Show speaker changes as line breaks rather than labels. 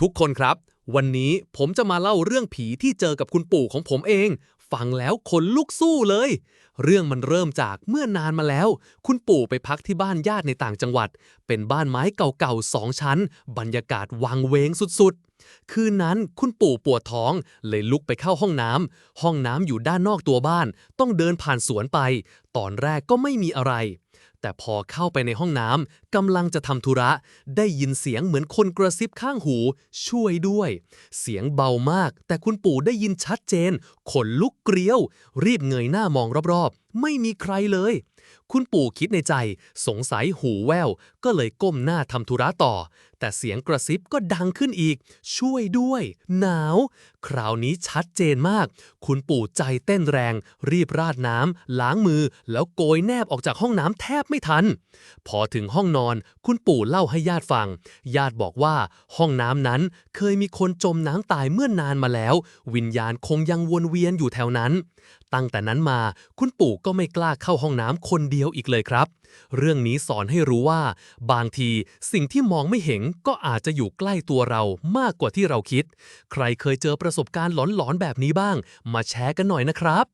ทุกคนครับ วันนี้ผมจะมาเล่าเรื่องผีที่เจอกับคุณปู่ของผมเอง ฟังแล้วขนลุกสู้เลย เรื่องมันเริ่มจากเมื่อนานมาแล้ว คุณปู่ไปพักที่บ้านญาติในต่างจังหวัด เป็นบ้านไม้เก่าๆสองชั้น บรรยากาศวังเวงสุดๆ คืนนั้นคุณปู่ปวดท้อง เลยลุกไปเข้าห้องน้ำห้องน้ำอยู่ด้านนอกตัวบ้าน ต้องเดินผ่านสวนไป ตอนแรกก็ไม่มีอะไร แต่พอเข้าไปในห้องน้ำกำลังจะทำธุระ ได้ยินเสียงเหมือนคนกระซิบข้างหู ช่วยด้วย เสียงเบามาก แต่คุณปู่ได้ยินชัดเจน ขนลุกเกลียว รีบเงยหน้ามองรอบๆ ไม่มีใครเลย คุณปู่คิดในใจ สงสัยหูแว่วก็เลยก้มหน้าทำธุระต่อ แต่เสียงกระซิบก็ดังขึ้นอีก ช่วยด้วย หนาว คราวนี้ชัดเจนมาก คุณปู่ใจเต้นแรง รีบราดน้ำล้างมือ แล้วโกยแนบออกจากห้องน้ำแทบไม่ทัน พอถึงห้องนอน คุณปู่เล่าให้ญาติฟัง ญาติบอกว่า ห้องน้ำนั้นเคยมีคนจมน้ำตายเมื่อนานมาแล้ว วิญญาณคงยังวนเวียนอยู่แถวนั้น ตั้งแต่นั้นมาคุณปู่ก็ไม่กล้าเข้าห้องน้ำคนนเดียวอีกเลยครับ เรื่องนี้สอนให้รู้ว่า บางทีสิ่งที่มองไม่เห็นก็อาจจะอยู่ใกล้ตัวเรามากกว่าที่เราคิด ใครเคยเจอประสบการณ์หลอนๆแบบนี้บ้าง มาแชร์กันหน่อยนะครับ